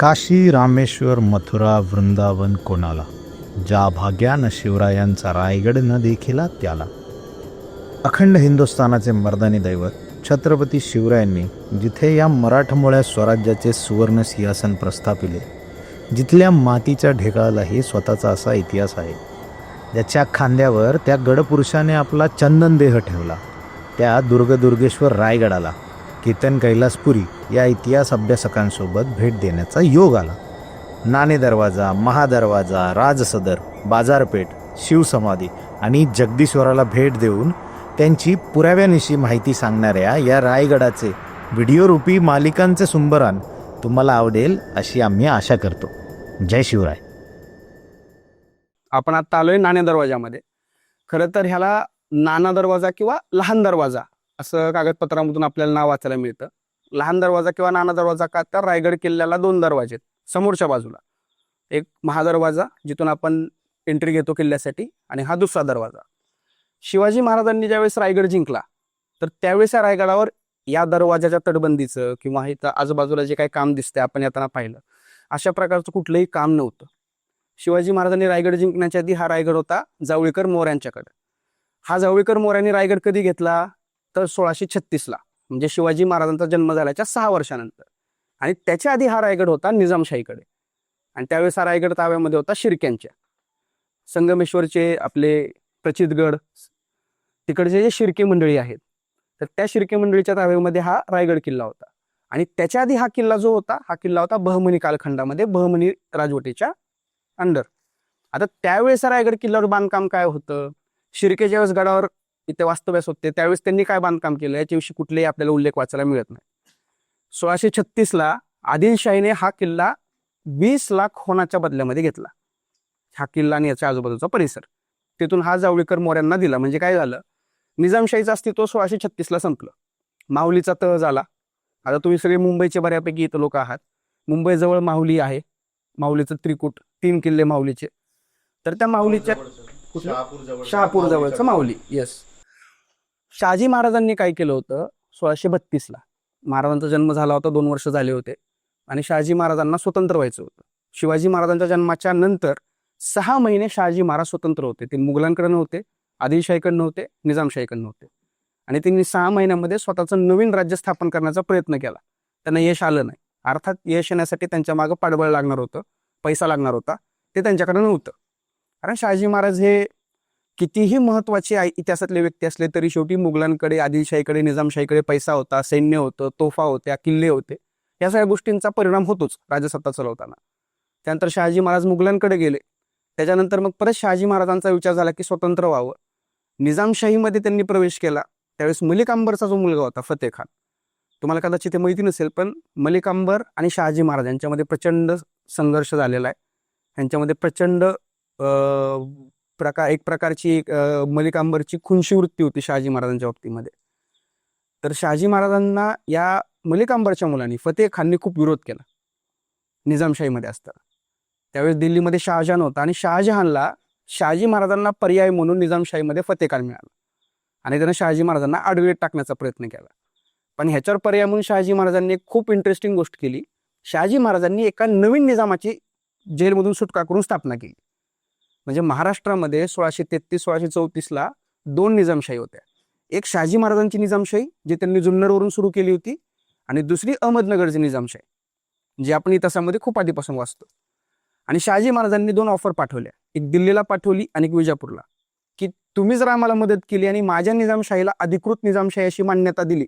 काशी रामेश्वर मथुरा वृंदावन कोणाला? ज्या भाग्यानं शिवरायांचा रायगड न देखिला त्याला. अखंड हिंदुस्थानाचे मर्दानी दैवत छत्रपती शिवरायांनी जिथे या मराठमोळ्या स्वराज्याचे सुवर्ण सिंहासन प्रस्थापिले जिथल्या मातीच्या ढेकळालाही स्वतःचा असा इतिहास आहे. ज्याच्या खांद्यावर त्या गडपुरुषाने आपला चंदन देह ठेवला. त्या दुर्गदुर्गेश्वर रायगडाला केतन कैलासपुरी या इतिहास अभ्यासकांसोबत भेट देण्याचा योग आला. नाणे दरवाजा महादरवाजा राजसदर बाजारपेठ शिवसमाधी आणि जगदीश्वराला भेट देऊन त्यांची पुराव्यानिशी माहिती सांगणाऱ्या या रायगडाचे व्हिडिओरूपी मालिकांचे सुंबरान तुम्हाला आवडेल अशी आम्ही आशा करतो. जय शिवराय. आपण आता आलोय नाणे दरवाजामध्ये. खरं तर ह्याला नाना दरवाजा किंवा लहान दरवाजा असं कागदपत्रामधून आपल्याला नाव वाचायला मिळतं. लहान दरवाजा किंवा नाना दरवाजा का तर रायगड किल्ल्याला दोन दरवाजे आहेत समोरच्या बाजूला. एक महादरवाजा जिथून आपण एंट्री घेतो किल्ल्यासाठी आणि हा दुसरा दरवाजा. शिवाजी महाराजांनी ज्यावेळेस रायगड जिंकला तर त्यावेळेस या रायगडावर या दरवाजाच्या तटबंदीचं किंवा इथं आजूबाजूला जे काही काम दिसतंय आपण येताना पाहिलं अशा प्रकारचं कुठलंही काम नव्हतं. शिवाजी महाराजांनी रायगड जिंकण्याच्या आधी हा रायगड होता जावळीकर मोऱ्यांच्याकडे. हा जावळीकर मोऱ्यांनी रायगड कधी घेतला? तर सोळाशे छत्तीसला म्हणजे शिवाजी महाराजांचा जन्म झाल्याच्या सहा वर्षानंतर. आणि त्याच्या आधी हा रायगड होता निजामशाहीकडे. आणि त्यावेळेस हा रायगड ताब्यामध्ये होता शिर्क्यांच्या. संगमेश्वरचे आपले प्रचितगड तिकडचे जे शिर्के मंडळी आहेत तर त्या शिर्के मंडळीच्या ताब्यामध्ये हा रायगड किल्ला होता. आणि त्याच्या आधी हा किल्ला जो होता हा किल्ला होता बहमनी कालखंडामध्ये बहमनी राजवटीच्या अंडर आता त्यावेळेस रायगड किल्ल्यावर बांधकाम काय होतं? शिर्केच्या ज्यावेळेस गडावर इथे वास्तव्यास होते त्यावेळेस त्यांनी काय बांधकाम केलं याच्याविषयी कुठलेही आपल्याला उल्लेख वाचायला मिळत नाही. सोळाशे छत्तीसला आदिलशाहीने हा किल्ला वीस लाख होनाच्या बदल्यामध्ये घेतला. हा किल्ला आणि याच्या आजूबाजूचा परिसर. तिथून हा जावळीकर मोऱ्यांना दिला. म्हणजे काय झालं? निजामशाहीचं अस्तित्व सोळाशे छत्तीसला संपलं. माहुलीचा तह झाला. आता तुम्ही सगळे मुंबईचे बऱ्यापैकी इथं लोक आहात. मुंबईजवळ माहुली आहे. माऊलीचं त्रिकूट तीन किल्ले माऊलीचे. तर त्या माऊलीच्या शहापूर जवळचं. माऊली. येस शहाजी महाराजांनी काय केलं होतं? सोळाशे बत्तीसला. महाराजांचा जन्म झाला होता दोन वर्ष झाले होते. आणि शहाजी महाराजांना स्वतंत्र व्हायचं होतं. शिवाजी महाराजांच्या जन्माच्या नंतर सहा महिने शहाजी महाराज स्वतंत्र होते. ते मुघलांकडे नव्हते आदिलशाहीकडे नव्हते निजामशाहीकडे नव्हते आणि त्यांनी सहा महिन्यामध्ये स्वतःचं नवीन राज्य स्थापन करण्याचा प्रयत्न केला. त्यांना यश आलं नाही. अर्थात यश येण्यासाठी त्यांच्या मागं पाठबळ लागणार होतं पैसा लागणार होता ते त्यांच्याकडे नव्हतं. कारण शहाजी महाराज हे कितीही महत्त्वाचे इतिहासातले व्यक्ती असले तरी शेवटी मुघलांकडे आदिलशाहीकडे निजामशाहीकडे पैसा होता सैन्य होतं तोफा होत्या किल्ले होते. या सगळ्या गोष्टींचा परिणाम होतोच राजसत्ता चालवताना. त्यानंतर शहाजी महाराज मुघलांकडे गेले. त्याच्यानंतर मग परत शहाजी महाराजांचा विचार झाला की स्वतंत्र व्हावं. निजामशाहीमध्ये त्यांनी प्रवेश केला. त्यावेळेस मलिक अंबरचा जो मुलगा होता फतेह खान. तुम्हाला कदाचित ते माहिती नसेल पण मलिक अंबर आणि शहाजी महाराज यांच्यामध्ये प्रचंड संघर्ष झालेला आहे. यांच्यामध्ये प्रचंड प्रकार एक प्रकारची एक, खुनशी वृत्ती होती शहाजी महाराजांच्या बाबतीमध्ये. तर शहाजी महाराजांना या मलिकांबरच्या मुलांनी फतेह खानने खूप विरोध केला निजामशाहीमध्ये असताना. त्यावेळेस दिल्लीमध्ये शहाजहान होता आणि शहाजहानला शहाजी महाराजांना पर्याय म्हणून निजामशाहीमध्ये फतेह खान मिळाला. आणि त्यानं शहाजी महाराजांना आडवेत टाकण्याचा प्रयत्न केला. पण ह्याच्यावर पर्याय म्हणून शहाजी महाराजांनी एक खूप इंटरेस्टिंग गोष्ट केली. शहाजी महाराजांनी एका नवीन निजामाची जेलमधून सुटका करून स्थापना केली. म्हणजे महाराष्ट्रामध्ये सोळाशे तेहतीस सोळाशे चौतीसला दोन निजामशाही होत्या. एक शहाजी महाराजांची निजामशाही जी त्यांनी जुन्नरवरून सुरू केली होती आणि दुसरी अहमदनगरची निजामशाही जी आपण इतिहासामध्ये खूप आधीपासून वाचतो. आणि शहाजी महाराजांनी दोन ऑफर पाठवल्या. एक दिल्लीला पाठवली आणि एक विजापूरला. की तुम्ही जर आम्हाला मदत केली आणि माझ्या निजामशाहीला अधिकृत निजामशाही अशी मान्यता दिली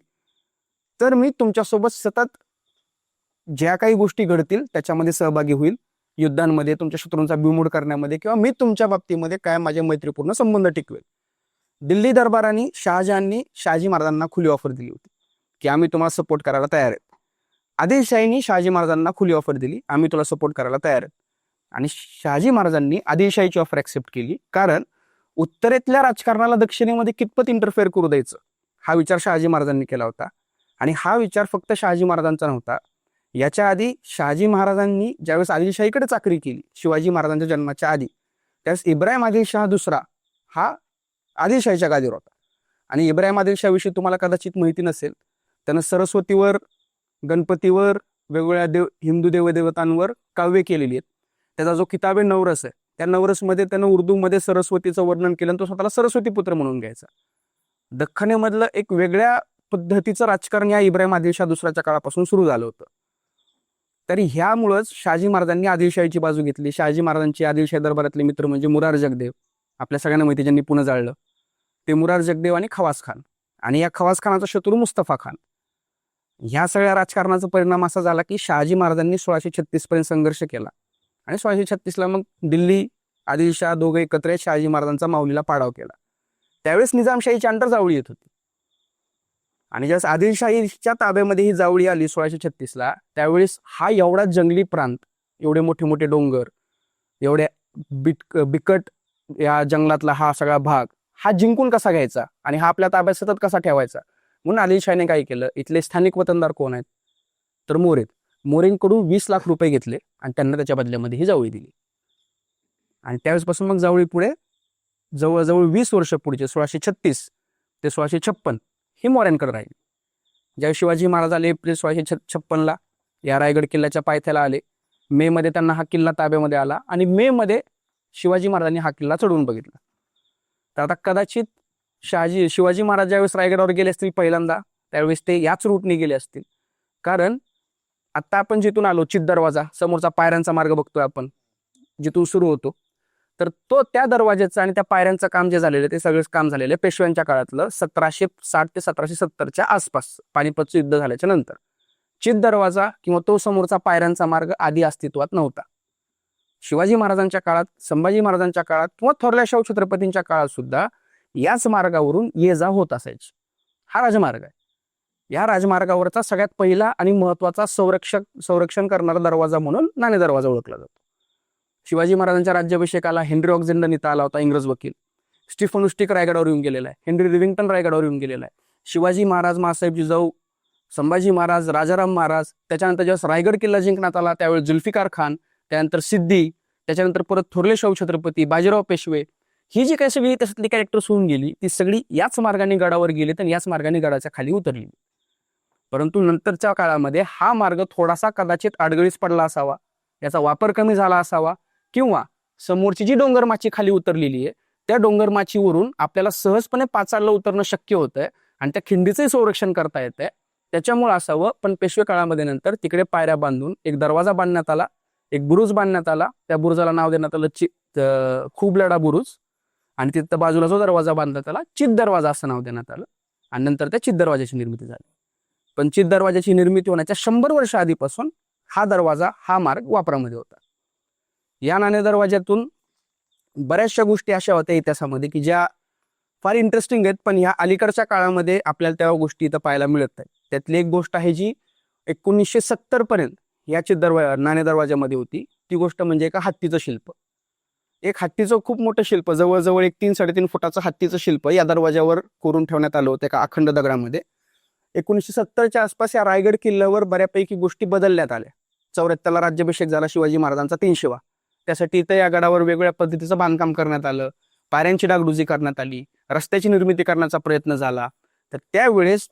तर मी तुमच्यासोबत सतत ज्या काही गोष्टी घडतील त्याच्यामध्ये सहभागी होईल. युद्धांमध्ये तुमच्या शत्रूंचा बिमोड करण्यामध्ये किंवा मी तुमच्या बाबतीमध्ये काय माझे मैत्रीपूर्ण संबंध टिकवेल? दिल्ली दरबारांनी शहाजहाननी शहाजी महाराजांना खुली ऑफर दिली होती की आम्ही तुम्हाला सपोर्ट करायला तयार आहेत. आदिलशाहीनी शहाजी महाराजांना खुली ऑफर दिली आम्ही तुला सपोर्ट करायला तयार आहेत. आणि शहाजी महाराजांनी आदिलशाहीची ऑफर ऍक्सेप्ट केली कारण उत्तरेतल्या राजकारणाला दक्षिणेमध्ये कितपत इंटरफेअर करू द्यायचं हा विचार शहाजी महाराजांनी केला होता. आणि हा विचार फक्त शहाजी महाराजांचा नव्हता याच्या आधी शहाजी महाराजांनी ज्यावेळेस आदिलशाहीकडे चाकरी केली शिवाजी महाराजांच्या जन्माच्या आधी त्यावेळेस इब्राहिम आदिलशाह दुसरा हा आदिलशाहीच्या गादीवर होता. आणि इब्राहिम आदिलशाहविषयी तुम्हाला कदाचित माहिती नसेल त्यानं सरस्वतीवर गणपतीवर वेगवेगळ्या देव हिंदू देवदेवतांवर काव्य केलेली आहेत. त्याचा जो किताब आहे नवरस आहे त्या नवरसमध्ये त्यानं उर्दूमध्ये सरस्वतीचं वर्णन केलं आणि तो स्वतःला सरस्वती पुत्र म्हणून घ्यायचा. दख्खनेमधलं एक वेगळ्या पद्धतीचं राजकारण या इब्राहिम आदिलशाह दुसऱ्याच्या काळापासून सुरू झालं होतं. तरी ह्यामुळंच शहाजी महाराजांनी आदिलशाहीची बाजू घेतली. शहाजी महाराजांचे आदिलशाही दरबारातले मित्र म्हणजे मुरार जगदेव. आपल्या सगळ्यांना माहिती ज्यांनी पुणे जाळलं. ते मुरार जगदेव आणि खवास खान. आणि या खवास खानाचा शत्रू मुस्तफा खान. ह्या सगळ्या राजकारणाचा परिणाम असा झाला की शहाजी महाराजांनी सोळाशे छत्तीस पर्यंत संघर्ष केला. आणि सोळाशे छत्तीसला मग दिल्ली आदिलशाह दोघे एकत्र येत शहाजी महाराजांचा माऊलीला पाडाव केला. त्यावेळेस निजामशाहीची अंडर जावळी येत होती. आणि ज्यावेळेस आदिलशाहीच्या ताब्यामध्ये ही जावळी आली सोळाशे छत्तीसला त्यावेळेस हा एवढा जंगली प्रांत एवढे मोठे मोठे डोंगर एवढ्या बिट बिकट या जंगलातला हा सगळा भाग हा जिंकून कसा घ्यायचा? आणि हा आपल्या ताब्यात सतत कसा ठेवायचा? म्हणून आदिलशाहीने काय केलं इथले स्थानिक वतनदार कोण आहेत? तर मोरेत मोरेंकडून वीस लाख रुपये घेतले आणि त्यांना त्याच्या बदल्यामध्ये ही जावळी दिली. आणि त्यावेळेसपासून मग जावळी पुढे जवळजवळ वीस वर्ष पुढचे सोळाशे छत्तीस ते सोळाशे छप्पन ही मोऱ्यांकडे राहील. ज्यावेळी शिवाजी महाराज आले एप्रिल सोळाशे छ छप्पनला या रायगड किल्ल्याच्या पायथ्याला आले. मे मध्ये त्यांना हा किल्ला ताब्यामध्ये आला आणि मे मध्ये शिवाजी महाराजांनी हा किल्ला चढवून बघितला. तर आता कदाचित शहाजी शिवाजी महाराज ज्यावेळेस रायगडावर गेले असतील पहिल्यांदा त्यावेळेस ते याच रूटने गेले असतील. कारण आत्ता आपण जिथून आलो चित दरवाजा समोरचा पायऱ्यांचा मार्ग बघतोय आपण जिथून सुरू होतो. तर तो त्या दरवाज्याचं आणि त्या पायऱ्यांचं काम जे झालेलं ते सगळंच काम झालेलं आहे पेशव्यांच्या काळातलं सतराशे साठ ते सतराशे सत्तरच्या आसपास पानिपतचं युद्ध झाल्याच्यानंतर. चित दरवाजा किंवा तो समोरचा पायऱ्यांचा मार्ग आधी अस्तित्वात नव्हता. शिवाजी महाराजांच्या काळात संभाजी महाराजांच्या काळात किंवा थोरल्या शाहू छत्रपतींच्या काळात सुद्धा याच मार्गावरून ये जा होत असायची. हा राजमार्ग आहे. या राजमार्गावरचा सगळ्यात पहिला आणि महत्त्वाचा संरक्षक संरक्षण करणारा दरवाजा म्हणून नाणे दरवाजा ओळखला जातो. शिवाजी महाराजांच्या राज्याभिषेकाला हेनरी ऑक्झेंडर इथं आला होता इंग्रज वकील. स्टीफन उस्टिक रायगडावर येऊन गेलेला आहे. हेनरी रिविंग्टन रायगडावर येऊन गेलेला आहे. शिवाजी महाराज मासाहेब जिजाऊ संभाजी महाराज राजाराम महाराज त्याच्यानंतर जेव्हा रायगड किल्ला जिंकण्यात आला त्यावेळी जुल्फिकार खान त्यानंतर सिद्धी त्याच्यानंतर परत थोरले शाहू छत्रपती बाजीराव पेशवे ही जी काही सगळी त्याच्यातली कॅरेक्टर्स होऊन गेली ती सगळी याच मार्गाने गडावर गेली तर याच मार्गाने गडाच्या खाली उतरली. परंतु नंतरच्या काळामध्ये हा मार्ग थोडासा कदाचित अडगळीस पडला असावा याचा वापर कमी झाला असावा किंवा समोरची जी डोंगरमाची खाली उतरलेली आहे त्या डोंगरमाचीवरून आपल्याला सहजपणे पाचाडला उतरणं शक्य होतंय आणि त्या खिंडीचंही संरक्षण करता येतंय. त्याच्यामुळे असावं पण पेशवे काळामध्ये नंतर तिकडे पायऱ्या बांधून एक दरवाजा बांधण्यात आला एक बुरुज बांधण्यात आला. त्या बुरुजाला नाव देण्यात आलं चि खूप लढा बुरुज आणि तिथं बाजूला जो दरवाजा बांधण्यात आला चित दरवाजा असं नाव देण्यात आलं आणि नंतर त्या चित दरवाजाची निर्मिती झाली. पण चित दरवाजाची निर्मिती होण्याच्या शंभर वर्ष आधीपासून हा दरवाजा हा मार्ग वापरामध्ये होता. या नाणे दरवाज्यातून बऱ्याचशा गोष्टी अशा होत्या इतिहासामध्ये की ज्या फार इंटरेस्टिंग आहेत पण ह्या अलीकडच्या काळामध्ये आपल्याला त्या गोष्टी इथं पाहायला मिळत आहेत त्यातली एक गोष्ट आहे जी एकोणीसशे सत्तर पर्यंत या चित दरवा नाणे दरवाजामध्ये होती. ती गोष्ट म्हणजे एका हत्तीचं शिल्प. एक हत्तीचं खूप मोठं शिल्प जवळजवळ एक तीन साडेतीन फुटाचं हत्तीचं शिल्प या दरवाज्यावर कोरून ठेवण्यात आलं होतं एका अखंड दगडामध्ये. एकोणीसशे सत्तरच्या आसपास या रायगड किल्ल्यावर बऱ्यापैकी गोष्टी बदलण्यात आल्या. चौऱ्याहत्तरला राज्याभिषेक झाला शिवाजी महाराजांचा तीनशेवा त्यासाठी इथं या गडावर वेगवेगळ्या पद्धतीचं बांधकाम करण्यात आलं. पाऱ्यांची डागडुजी करण्यात आली. रस्त्याची निर्मिती करण्याचा प्रयत्न झाला. तर त्यावेळेस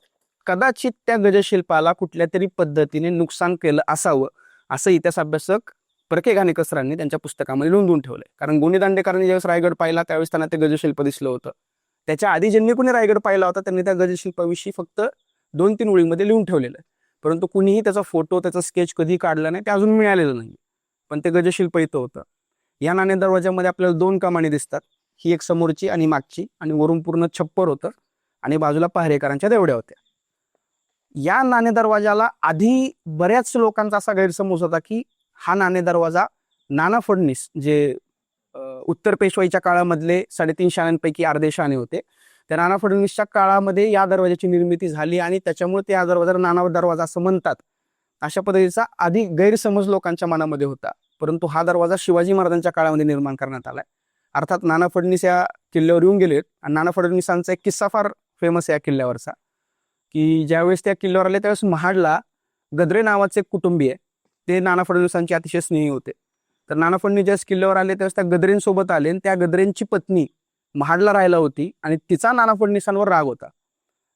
कदाचित त्या गजशिल्पाला कुठल्या तरी पद्धतीने नुकसान केलं असावं असं इतिहास अभ्यासक परके घाणेकसरांनी त्यांच्या पुस्तकामध्ये नोंदवून ठेवलंय. कारण गुणी दांडेकरांनी ज्यावेळेस रायगड पाहिला त्यावेळेस त्यांना ते गजशिल्प दिसलं होतं. त्याच्या आधी ज्यांनी कुणी रायगड पाहिला होता त्यांनी त्या गजशिल्पाविषयी फक्त दोन तीन ओळीमध्ये लिहून ठेवलेलं आहे. परंतु कुणीही त्याचा फोटो त्याचा स्केच कधी काढला नाही ते अजून मिळालेलं नाही पण ते गजशिल्प इथं होतं. या नाणे दरवाज्यामध्ये आपल्याला दोन कमानी दिसतात. ही एक समोरची आणि मागची आणि वरून पूर्ण छप्पर होतं आणि बाजूला पहारेकरांच्या देवड्या होत्या. या नाणे दरवाजाला आधी बऱ्याच लोकांचा असा गैरसमज होता की हा नाणे दरवाजा नाना फडणीस जे उत्तर पेशवाईच्या काळामधले साडेतीन शाळांपैकी अर्धे शाणे होते. त्या नाना फडणवीसच्या काळामध्ये या दरवाजाची निर्मिती झाली आणि त्याच्यामुळे त्या दरवाजाला नाना दरवाजा असं म्हणतात. अशा पद्धतीचा आधी गैरसमज लोकांच्या मनामध्ये होता. परंतु हा दरवाजा शिवाजी महाराजांच्या काळामध्ये निर्माण करण्यात आलाय. अर्थात नाना फडणीस या किल्ल्यावर येऊन गेलेत आणि नाना फडणवीसांचा एक किस्सा फार फेमस आहे या किल्ल्यावरचा. की ज्यावेळेस त्या किल्ल्यावर आले त्यावेळेस महाडला गद्रे नावाचे एक कुटुंबीय ते नाना फडणवीसांचे अतिशय स्नेही होते. तर नाना फडणवीस ज्यावेळेस किल्ल्यावर आले त्यावेळेस त्या गद्रेंसोबत आले आणि त्या गद्रेंची पत्नी महाडला राहिला होती आणि तिचा नाना फडणवीसांवर राग होता.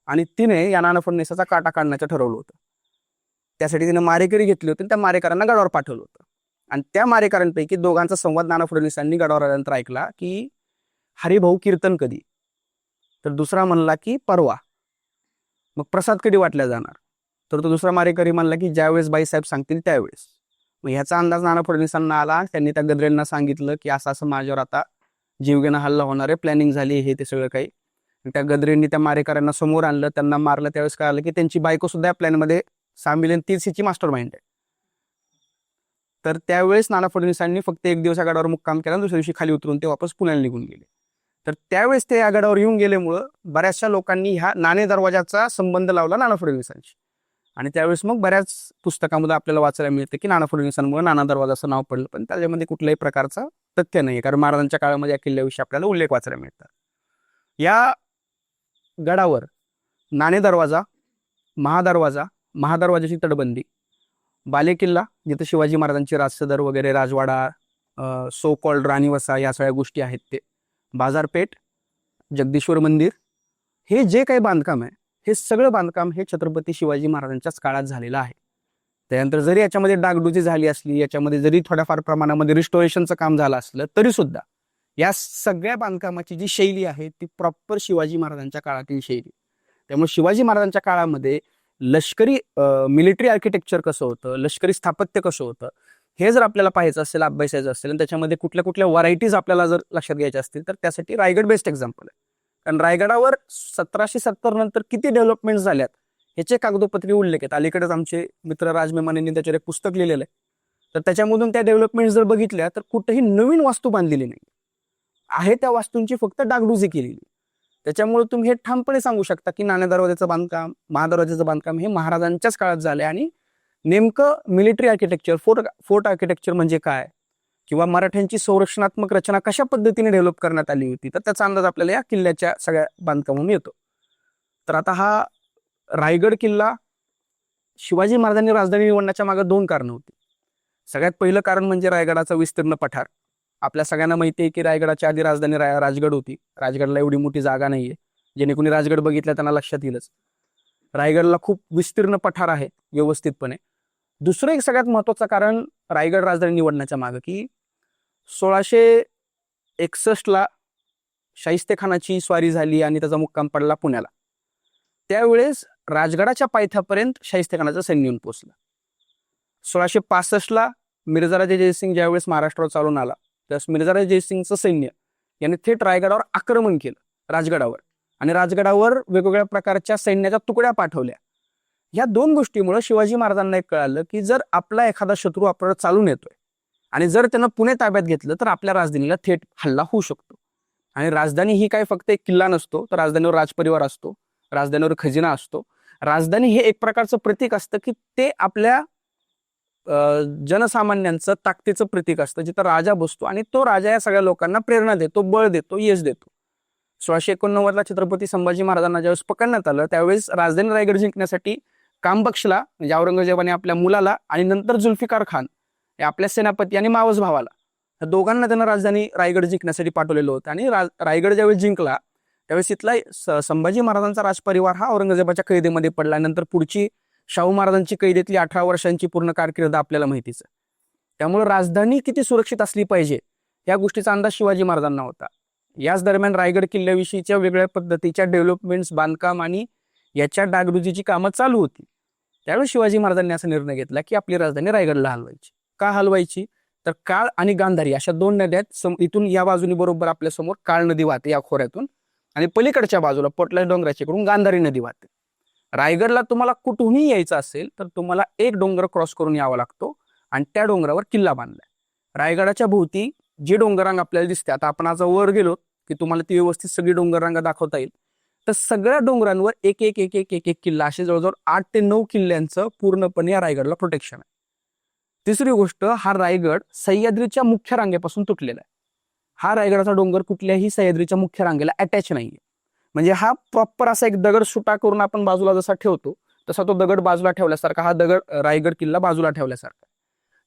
आणि तिने या नाना फडणवीसाचा काटा काढण्याचं ठरवलं होतं. त्यासाठी तिने मारेकरी घेतली होती आणि त्या मारेकरांना गडावर पाठवलं होतं. आणि त्या मारेकरांपैकी दोघांचा संवाद नाना फडणवीसांनी गडावर आल्यानंतर ऐकला की हरिभाऊ कीर्तन कधी? तर दुसरा म्हणला की परवा. मग प्रसाद कधी वाटल्या जाणार? तर तो दुसरा मारेकरी म्हणला की ज्यावेळेस बाईसाहेब सांगतील त्यावेळेस. मग ह्याचा अंदाज नाना फडणवीसांना आला त्यांनी त्या गद्रेंना सांगितलं की असं असं माझ्यावर आता जीवघेणा हल्ला होणार आहे प्लॅनिंग झाली हे ते सगळं काही. त्या गद्रेंनी त्या मारेकऱ्यांना समोर आणलं त्यांना मारलं त्यावेळेस कळालं की त्यांची बायको सुद्धा या प्लॅनमध्ये सामील आहे तीच मास्टर माइंड आहे. तर त्यावेळेस नाना फडणवीसांनी फक्त एक दिवस आघाडावर मुक्काम केला दुसऱ्या दिवशी खाली उतरून ते वापस पुण्याला निघून गेले. तर त्यावेळेस ते या गडावर येऊन गेल्यामुळं बऱ्याचशा लोकांनी ह्या नाणे दरवाजाचा संबंध लावला नाना फडणवीसांशी. आणि त्यावेळेस मग बऱ्याच पुस्तकामध्ये आपल्याला वाचायला मिळतं की नाना फडणवीसांमुळे नाना दरवाजाचं नाव पडलं पण त्याच्यामध्ये कुठल्याही प्रकारचा तथ्य नाही कारण महाराजांच्या काळामध्ये या किल्ल्याविषयी आपल्याला उल्लेख वाचायला मिळतात. या गडावर नाणे दरवाजा महादरवाजा महादरवाजाची तटबंदी. बालेकिल्ला जिथं शिवाजी महाराजांची राजसदर वगैरे राजवाडा सो कॉल्ड राणीवसा या सगळ्या गोष्टी आहेत ते. बाजारपेठ जगदीश्वर मंदिर हे जे काही बांधकाम आहे हे सगळं बांधकाम हे छत्रपती शिवाजी महाराजांच्याच काळात झालेलं आहे. त्यानंतर जरी याच्यामध्ये डागडुजी झाली असली याच्यामध्ये जरी थोड्याफार प्रमाणामध्ये रिस्टोरेशनचं काम झालं असलं तरी सुद्धा या सगळ्या बांधकामाची जी शैली आहे ती प्रॉपर शिवाजी महाराजांच्या काळातील शैली. त्यामुळे शिवाजी महाराजांच्या काळामध्ये लष्करी मिलिटरी आर्किटेक्चर कसं होतं? लष्करी स्थापत्य कसं होतं? हे जर आपल्याला पाहायचं असेल अभ्यासायचं असेल आणि त्याच्यामध्ये कुठल्या कुठल्या व्हरायटीज आपल्याला जर लक्षात घ्यायच्या असतील तर त्यासाठी रायगड बेस्ट एक्झाम्पल आहे. कारण रायगडावर सतराशे सत्तर नंतर किती डेव्हलपमेंट झाल्यात? ह्याचे कागदोपत्री उल्लेख आहेत. अलीकडेच आमचे मित्र राजमेमानेंनी त्याच्यावर एक पुस्तक लिहिलेलं आहे. तर त्याच्यामधून त्या डेव्हलपमेंट जर बघितल्या तर कुठेही नवीन वास्तू बांधलेली नाही. आहे त्या वास्तूंची फक्त डागडुजी केलेली. त्याच्यामुळे तुम्ही हे ठामपणे सांगू शकता की नाण्या दरवाजाचं बांधकाम महादरवाजाचं बांधकाम हे महाराजांच्याच काळात झालंय आणि नेमकं military architecture fort fort architecture म्हणजे काय? किंवा मराठ्यांची संरक्षणात्मक रचना कशा पद्धतीने डेव्हलप करण्यात आली होती? तर त्याचा अंदाज आपल्याला या किल्ल्याच्या सगळ्या बांधकामातून येतो. तर आता हा रायगड किल्ला शिवाजी महाराजांनी राजधानी निवडण्याच्या मागे दोन कारणं होती. सगळ्यात पहिलं कारण म्हणजे रायगडाचा विस्तीर्ण पठार. आपल्या सगळ्यांना माहिती आहे की रायगडाच्या आधी राजधानी रा राजगड होती. राजगडला एवढी मोठी जागा नाही जेणे कोणी राजगड बघितला त्यांना लक्षात येईलच. रायगडला खूप विस्तीर्ण पठार आहे व्यवस्थितपणे. दुसरं एक सगळ्यात महत्वाचं कारण रायगड राजधानी निवडण्याच्या मागं की सोळाशे एकसष्टला शाहिस्तेखानाची स्वारी झाली आणि त्याचा मुक्काम पडला पुण्याला. त्यावेळेस राजगडाच्या पायथ्यापर्यंत शाहिस्तेखानाचं सैन्य येऊन पोहोचलं. सोळाशे पासष्टला मिर्जाराजे जयसिंग ज्यावेळेस महाराष्ट्रावर चालून आला त्यास मिर्झा जयसिंगचं सैन्य याने थेट रायगडावर आक्रमण केलं राजगडावर. आणि राजगडावर वेगवेगळ्या प्रकारच्या सैन्याच्या तुकड्या पाठवल्या. या दोन गोष्टीमुळे शिवाजी महाराजांना एक कळालं की जर आपला एखादा शत्रू आपल्याला चालून येतोय आणि जर त्यानं पुणे ताब्यात घेतलं तर आपल्या राजधानीला थेट हल्ला होऊ शकतो. आणि राजधानी ही काय फक्त एक किल्ला नसतो तर राजधानीवर राजपरिवार असतो राजधानीवर खजिना असतो. राजधानी हे एक प्रकारचं प्रतीक असतं की ते आपल्या जनसामान्यांचं ताकदीचं प्रतीक असतं जिथं राजा बसतो आणि तो राजा या सगळ्या लोकांना प्रेरणा देतो बळ देतो यश देतो. सोळाशे एकोणनव्वदला छत्रपती संभाजी महाराजांना ज्यावेळेस पकडण्यात आलं त्यावेळेस राजधानी रायगड जिंकण्यासाठी कामबक्षला म्हणजे औरंगजेबाने आपल्या मुलाला आणि नंतर जुल्फिकार खान हे आपल्या सेनापती आणि मावस भावाला या दोघांना त्यांना राजधानी रायगड जिंकण्यासाठी पाठवलेलं होतं. आणि रा- रायगड ज्यावेळेस जिंकला त्यावेळेस इथला संभाजी महाराजांचा राजपरिवार हा औरंगजेबाच्या कैदेमध्ये पडला. नंतर पुढची शाहू महाराजांची कैदेतली अठरा वर्षांची पूर्ण कारकीर्द आपल्याला माहितीच त्यामुळे राजधानी किती सुरक्षित असली पाहिजे या गोष्टीचा अंदाज शिवाजी महाराजांना होता. याच दरम्यान रायगड किल्ल्याविषयीच्या वेगळ्या पद्धतीच्या डेव्हलपमेंट्स बांधकाम आणि याच्या डागडुजीची कामं चालू होती. त्यावेळी शिवाजी महाराजांनी असा निर्णय घेतला की आपली राजधानी रायगडला हलवायची. का हलवायची? तर काळ आणि गांधारी अशा दोन नद्यात सम- इथून या बाजूनी बरोबर आपल्यासमोर काळ नदी वाहते या खोऱ्यातून आणि पलीकडच्या बाजूला पोटल्या डोंगराच्या इकडून गांधारी नदी वाहते. रायगडला तुम्हाला कुठूनही यायचं असेल तर तुम्हाला एक डोंगर क्रॉस करून यावा लागतो आणि त्या डोंगरावर किल्ला बांधलाय. रायगडाच्या भोवती जी डोंगररांग आपल्याला दिसते आता आपण आज वर गेलो की तुम्हाला ती व्यवस्थित सगळी डोंगररांग दाखवता येईल. तर सगळ्या डोंगरांवर एक एक एक एक एक एक किल्ला असे जवळजवळ आठ ते नऊ किल्ल्यांचं पूर्णपणे या रायगडला प्रोटेक्शन आहे. तिसरी गोष्ट हा रायगड सह्याद्रीच्या मुख्य रांगेपासून तुटलेला आहे. हा रायगडाचा डोंगर कुठल्याही सह्याद्रीच्या मुख्य रांगेला अटॅच नाहीये. म्हणजे हा प्रॉपर असा एक दगड सुटा करून आपण बाजूला जसा ठेवतो तसा तो दगड बाजूला ठेवल्यासारखा हा दगड रायगड किल्ला बाजूला ठेवल्यासारखा.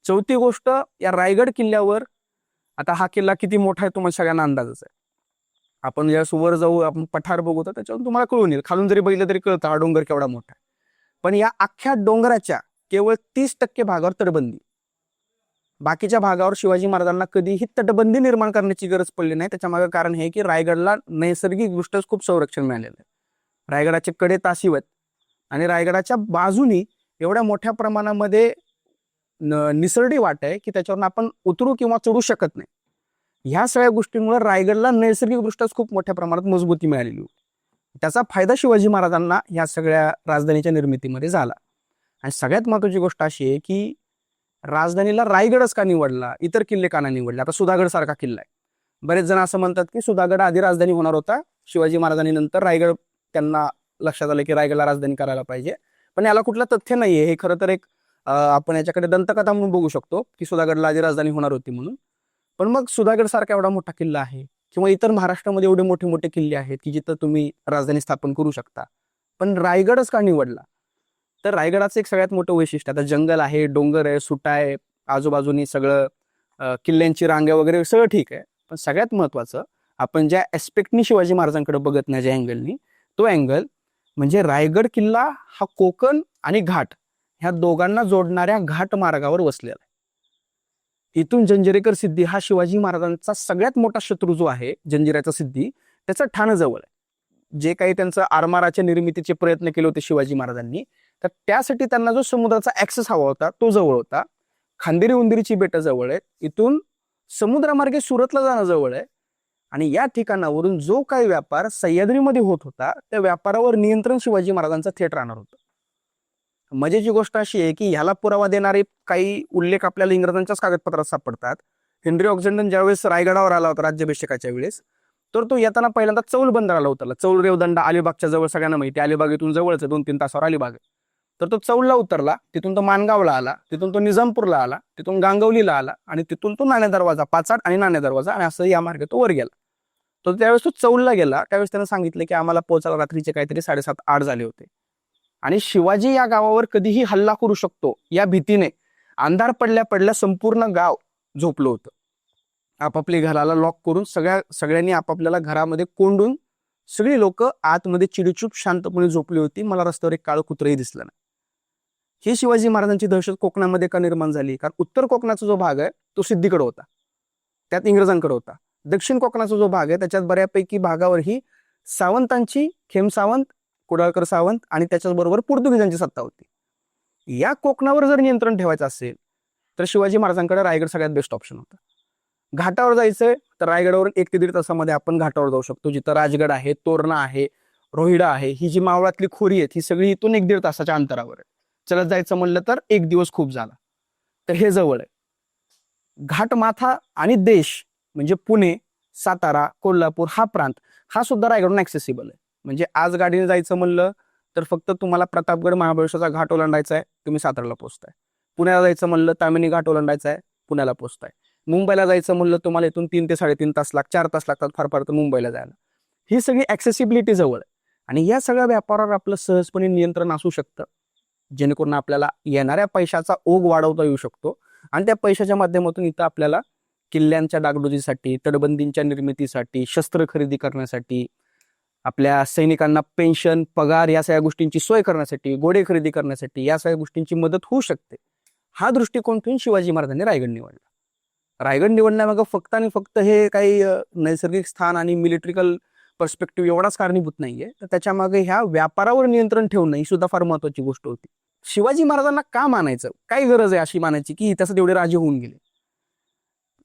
चौथी गोष्ट या रायगड किल्ल्यावर आता हा किल्ला किती मोठा आहे तुम्हाला सगळ्यांना अंदाजच आहे. आपण ज्यावेळेस वर जाऊ आपण पठार बघू तर त्याच्यावर तुम्हाला कळून येईल. खालून जरी बघितलं तरी कळतं हा डोंगर केवढा मोठा आहे. पण या अख्ख्या डोंगराच्या केवळ तीस टक्के भागावर तटबंदी बाकीच्या भागावर शिवाजी महाराजांना कधीही तटबंदी निर्माण करण्याची गरज पडली नाही. त्याच्यामागं कारण हे की रायगडला नैसर्गिकदृष्ट्याच खूप संरक्षण मिळालेलं आहे. रायगडाचे कडे तासिवत आणि रायगडाच्या बाजूनी एवढ्या मोठ्या प्रमाणामध्ये न- निसरडी वाट आहे की त्याच्यावरून आपण उतरू किंवा चढू शकत नाही. ह्या सगळ्या गोष्टींमुळे रायगडला नैसर्गिकदृष्ट्याच खूप मोठ्या प्रमाणात मजबूती मिळालेली होती. त्याचा फायदा शिवाजी महाराजांना ह्या सगळ्या राजधानीच्या निर्मितीमध्ये झाला. आणि सगळ्यात महत्वाची गोष्ट अशी आहे की राजधानीला रायगडच का निवडला? इतर किल्ले का नाही निवडले? आता सुधागड सारखा किल्ला आहे. बरेच जण असं म्हणतात की सुधागड आधी राजधानी होणार होता. शिवाजी महाराजांनी नंतर रायगड त्यांना लक्षात आलं की रायगडला राजधानी करायला पाहिजे. पण याला कुठलं तथ्य नाहीये. हे खरं तर एक आपण याच्याकडे दंतकथा म्हणून बघू शकतो की सुधागडला आधी राजधानी होणार होती म्हणून. पण मग सुधागड सारखा एवढा मोठा किल्ला आहे. किंवा इतर महाराष्ट्रामध्ये एवढे मोठे मोठे किल्ले आहेत की जिथं तुम्ही राजधानी स्थापन करू शकता. पण रायगडच का निवडला? तर रायगडाचं एक सगळ्यात मोठं वैशिष्ट्य आता जंगल आहे डोंगर आहे सुटा आहे आजूबाजूनी सगळं किल्ल्यांची रांगे वगैरे सगळं ठीक आहे. पण सगळ्यात महत्वाचं आपण ज्या एस्पेक्टनी शिवाजी महाराजांकडे बघत नाही ज्या अँगलनी तो अँगल म्हणजे रायगड किल्ला हा कोकण आणि घाट ह्या दोघांना जोडणाऱ्या घाट मार्गावर वसलेला आहे. इथून जंजिरेकर सिद्धी हा शिवाजी महाराजांचा सगळ्यात मोठा शत्रू जो आहे जंजिऱ्याचा सिद्धी त्याचं ठाणं जवळ आहे. जे काही त्यांचं आरमाराच्या निर्मितीचे प्रयत्न केले होते शिवाजी महाराजांनी तर त्यासाठी त्यांना जो समुद्राचा ऍक्सेस हवा होता तो जवळ होता. खांदेरी उंदिरीची बेटं जवळ आहेत. इथून समुद्रामार्गे सुरतला जाणं जवळ आहे. आणि या ठिकाणावरून जो काही व्यापार सह्याद्रीमध्ये होत होता त्या व्यापारावर नियंत्रण शिवाजी महाराजांचं थेट राहणार होतं. मजेची गोष्ट अशी आहे की ह्याला पुरावा देणारे काही उल्लेख आपल्याला इंग्रजांच्याच कागदपत्रात सापडतात. हेनरी ऑक्झेंडन ज्यावेळेस रायगडावर आला होता राज्याभिषेकाच्या वेळेस तर तो येताना पहिल्यांदा चौल बंदराला उतरला. चौल रेवदंडा अलिबागच्या जवळ सगळ्यांना माहिती आहे, अलिबाग इथून जवळच आहे, दोन तीन तासावर अलिबाग आहे. तर तो चौलला उतरला तिथून तो मानगावला आला तिथून तो निजामपूरला आला तिथून गांगवलीला आला आणि तिथून तो नाणे दरवाजा पाचाड आणि नाणे दरवाजा आणि असं या मार्गे तो वर गेला. तर त्यावेळेस तो चौलला गेला त्यावेळेस त्यानं सांगितलं की आम्हाला पोहोचायला रात्रीचे काहीतरी साडेसात आठ झाले होते. आणि शिवाजी या गावावर कधीही हल्ला करू शकतो या भीतीने अंधार पडल्या पडल्या संपूर्ण गाव झोपलं होतं. आपापली घराला लॉक करून सगळ्या सगळ्यांनी आपापल्याला घरामध्ये कोंडून सगळी लोक आतमध्ये चिडीचूप शांतपणे झोपली होती. मला रस्त्यावर एक काळ कुत्रही दिसलं नाही. ही शिवाजी महाराजांची दहशत कोकणामध्ये का निर्माण झाली? कारण उत्तर कोकणाचा जो भाग आहे तो सिद्धीकडे होता. त्यात इंग्रजांकडे होता. दक्षिण कोकणाचा जो भाग आहे त्याच्यात बऱ्यापैकी भागावर ही सावंतांची खेम सावंत कुडाळकर सावंत आणि त्याच्याबरोबर पोर्तुगीजांची सत्ता होती. या कोकणावर जर नियंत्रण ठेवायचं असेल तर शिवाजी महाराजांकडे रायगड सगळ्यात बेस्ट ऑप्शन होता. घाटावर जायचंय तर रायगडावरून एक ते दीड तासामध्ये आपण घाटावर जाऊ शकतो. जिथं राजगड आहे तोरणा आहे रोहिडा आहे ही जी मावळातली खोरी आहेत ही सगळी इथून एक दीड तासाच्या अंतरावर आहे. चलत जायचं म्हणलं तर एक दिवस खूप झाला. तर हे जवळ आहे. घाटमाथा आणि देश म्हणजे पुणे सातारा कोल्हापूर हा प्रांत हा सुद्धा रायगडून ऍक्सेसिबल आहे. म्हणजे आज गाडीने जायचं म्हणलं तर फक्त तुम्हाला प्रतापगड महाबळेश्वरचा घाट ओलांडायचा आहे तुम्ही साताराला पोहोचताय. पुण्याला जायचं म्हणलं तामिनी घाट ओलांडायचा आहे पुण्याला पोहोचताय. मुंबईला जायचं म्हणलं तुम्हाला इथून तीन ते साडेतीन तास लाग चार तास लागतात फार फार तर मुंबईला जायला. ही सगळी ऍक्सेसिबिलिटी जवळ आहे. आणि या सगळ्या व्यापारावर आपलं सहजपणे नियंत्रण असू शकतं. जेणेकरून आपल्याला येणाऱ्या पैशाचा ओघ वाढवता येऊ शकतो. आणि त्या पैशाच्या माध्यमातून इथं आपल्याला किल्ल्यांच्या डागडुजीसाठी तटबंदींच्या निर्मितीसाठी शस्त्र खरेदी करण्यासाठी आपल्या सैनिकांना पेन्शन पगार या सगळ्या गोष्टींची सोय करण्यासाठी गोडे खरेदी करण्यासाठी या सगळ्या गोष्टींची मदत होऊ शकते. हा दृष्टिकोन ठेवून शिवाजी महाराजांनी रायगड निवडला. रायगड निवडण्यामागं फक्त आणि फक्त हे काही नैसर्गिक स्थान आणि मिलिट्रिकल पर्स्पेक्टिव्ह एवढाच कारणीभूत नाहीये. तर त्याच्यामागे ह्या व्यापारावर नियंत्रण ठेवणं ही सुद्धा फार महत्वाची गोष्ट होती. शिवाजी महाराजांना का मानायचं? काय गरज आहे अशी मानायची की इतिहासात एवढे राजे होऊन गेले?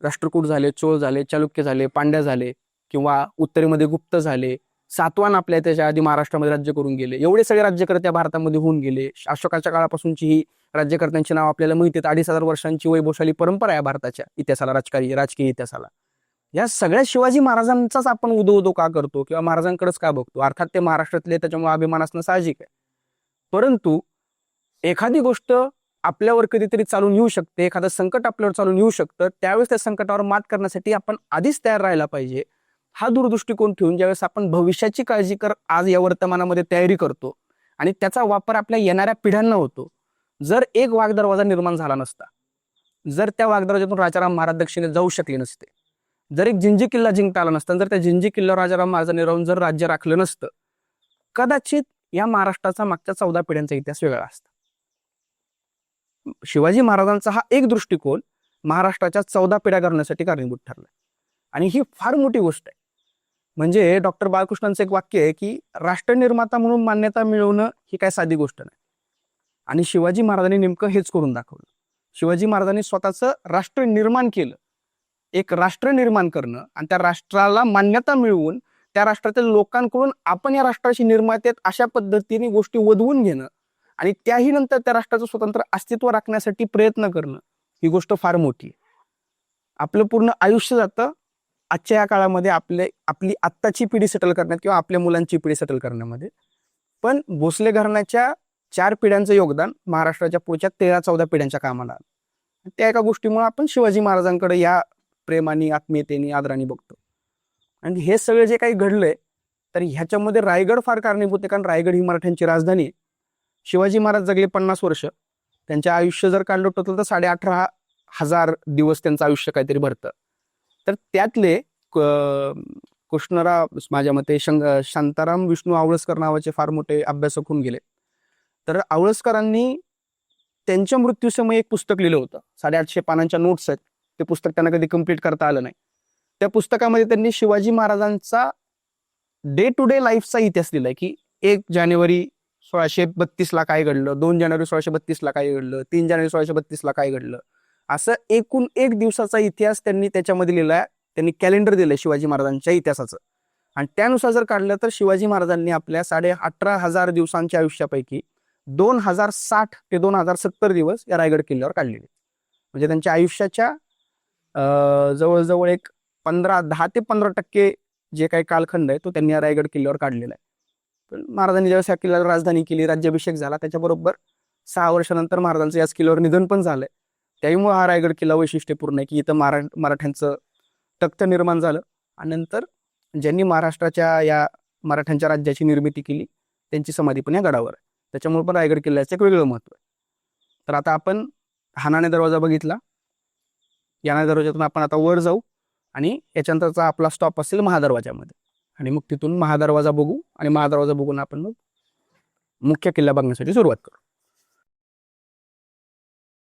राष्ट्रकूट झाले चोळ झाले चालुक्य झाले पांड्या झाले किंवा उत्तरेमध्ये गुप्त झाले सातवान आपल्या त्याच्या आधी महाराष्ट्रामध्ये राज्य करून गेले. एवढे सगळे राज्यकर्त्या भारतामध्ये होऊन गेले. अशोकाच्या काळापासूनची ही राज्यकर्त्यांची नाव आपल्याला माहिती आहेत. अडीच हजार वर्षांची वैभवशाली परंपरा आहे भारताच्या इतिहासाला राजकीय राजकीय इतिहासाला. या सगळ्या शिवाजी महाराजांचाच आपण उदो उदो का करतो किंवा महाराजांकडेच का बघतो? अर्थात ते महाराष्ट्रातले त्याच्यामुळे अभिमान असणं साहजिक आहे. परंतु एखादी गोष्ट आपल्यावर कधीतरी चालून येऊ शकते एखादं संकट आपल्यावर चालून येऊ शकतं त्यावेळेस त्या संकटावर मात करण्यासाठी आपण आधीच तयार राहायला पाहिजे. हा दूरदृष्टिकोन ठेवून ज्यावेळेस आपण भविष्याची काळजी कर आज या वर्तमानामध्ये तयारी करतो आणि त्याचा वापर आपल्या येणाऱ्या पिढ्यांना होतो. जर एक वाघदरवाजा निर्माण झाला नसता जर त्या वाघदरवाजातून राजाराम महाराज दक्षिणेत जाऊ शकले नसते जर एक जिंजी किल्ला जिंकता आला नसता जर त्या जिंजी किल्ल्यावर राजाराम महाराजांनी राहून जर राज्य राखलं नसतं कदाचित या महाराष्ट्राचा मागच्या चौदा पिढ्यांचा इतिहास वेगळा असता. शिवाजी महाराजांचा हा एक दृष्टिकोन महाराष्ट्राच्या चौदा पिढ्या करण्यासाठी कारणीभूत ठरला. आणि ही फार मोठी गोष्ट आहे. म्हणजे डॉक्टर बाळकृष्णांचं एक वाक्य आहे की राष्ट्रनिर्माता म्हणून मान्यता मिळवणं ही काय साधी गोष्ट नाही. आणि शिवाजी महाराजांनी नेमकं हेच करून दाखवलं. शिवाजी महाराजांनी स्वतःचं राष्ट्र निर्माण केलं. एक राष्ट्र निर्माण करणं आणि त्या राष्ट्राला मान्यता मिळवून त्या राष्ट्रातील लोकांकडून आपण या राष्ट्राशी निर्मात्यात अशा पद्धतीने गोष्टी वधवून घेणं आणि त्याही नंतर त्या राष्ट्राचं स्वतंत्र अस्तित्व राखण्यासाठी प्रयत्न करणं ही गोष्ट फार मोठी आहे. आपलं पूर्ण आयुष्य जातं आजच्या या काळामध्ये आपले आपली आत्ताची पिढी सेटल करण्यात किंवा आपल्या मुलांची पिढी सेटल करण्यामध्ये. पण भोसले घराण्याच्या चार पिढ्यांचं योगदान महाराष्ट्राच्या पुढच्या तेरा चौदा पिढ्यांच्या कामाला त्या एका गोष्टीमुळे आपण शिवाजी महाराजांकडे या प्रेमाने आत्मीयतेने आदराने बघतो. आणि हे सगळं जे काही घडलंय तर ह्याच्यामध्ये रायगड फार कारणीभूत आहे. कारण रायगड ही मराठ्यांची राजधानी आहे. शिवाजी महाराज जगले पन्नास वर्ष. त्यांचे आयुष्य जर काढलं टोटल तर साडे अठरा हजार दिवस त्यांचं आयुष्य काहीतरी भरतं. तर त्यातले क- कृष्णराव माझ्या मते शंग शांताराम विष्णू आवळसकर नावाचे फार मोठे अभ्यासक होऊन गेले. तर आवळसकरांनी त्यांच्या मृत्यूसमयी एक पुस्तक लिहिलं होतं. साडेआठशे पानांच्या नोट्स आहेत. ते पुस्तक त्यांना कधी कंप्लीट करता आलं नाही. त्या पुस्तकामध्ये त्यांनी शिवाजी महाराजांचा डे टू डे लाईफचा इतिहास लिहिलाय की एक जानेवारी सोळाशे बत्तीसला काय घडलं दोन जानेवारी सोळाशे बत्तीसला काय घडलं तीन जानेवारी सोळाशे बत्तीसला काय घडलं असं एकूण एक दिवसाचा इतिहास त्यांनी त्याच्यामध्ये लिहिलाय त्यांनी कॅलेंडर दिलंय शिवाजी महाराजांच्या इतिहासाचं. आणि त्यानुसार जर काढलं तर शिवाजी महाराजांनी आपल्या साडे अठरा हजार दिवसांच्या आयुष्यापैकी दोन हजार साठ ते दोन हजार सत्तर दिवस या रायगड किल्ल्यावर काढलेले म्हणजे त्यांच्या आयुष्याच्या जवळजवळ एक पंधरा दहा ते पंधरा टक्के जे काही कालखंड आहे तो त्यांनी या रायगड किल्ल्यावर काढलेला आहे. पण महाराजांनी ज्यावेळेस या किल्ल्यावर राजधानी केली राज्याभिषेक झाला त्याच्याबरोबर सहा वर्षानंतर महाराजांचं याच किल्ल्यावर निधन पण झालंय. त्यामुळे हा रायगड किल्ला वैशिष्ट्यपूर्ण आहे की इथं मरा मराठ्यांचं तख्त निर्माण झालं. आणि नंतर ज्यांनी महाराष्ट्राच्या या मराठ्यांच्या राज्याची निर्मिती केली त्यांची समाधी पण या गडावर आहे. त्याच्यामुळे पण रायगड किल्ल्याचं एक वेगळं महत्त्व आहे. तर आता आपण हानाने दरवाजा बघितला. याना दरवाजातून आपण आता वर जाऊ आणि याच्यानंतरचा आपला स्टॉप असेल महादरवाजामध्ये आणि मग तिथून महादरवाजा बघू आणि महादरवाजा बघून आपण मग मुख्य किल्ला बघण्यासाठी सुरुवात करू.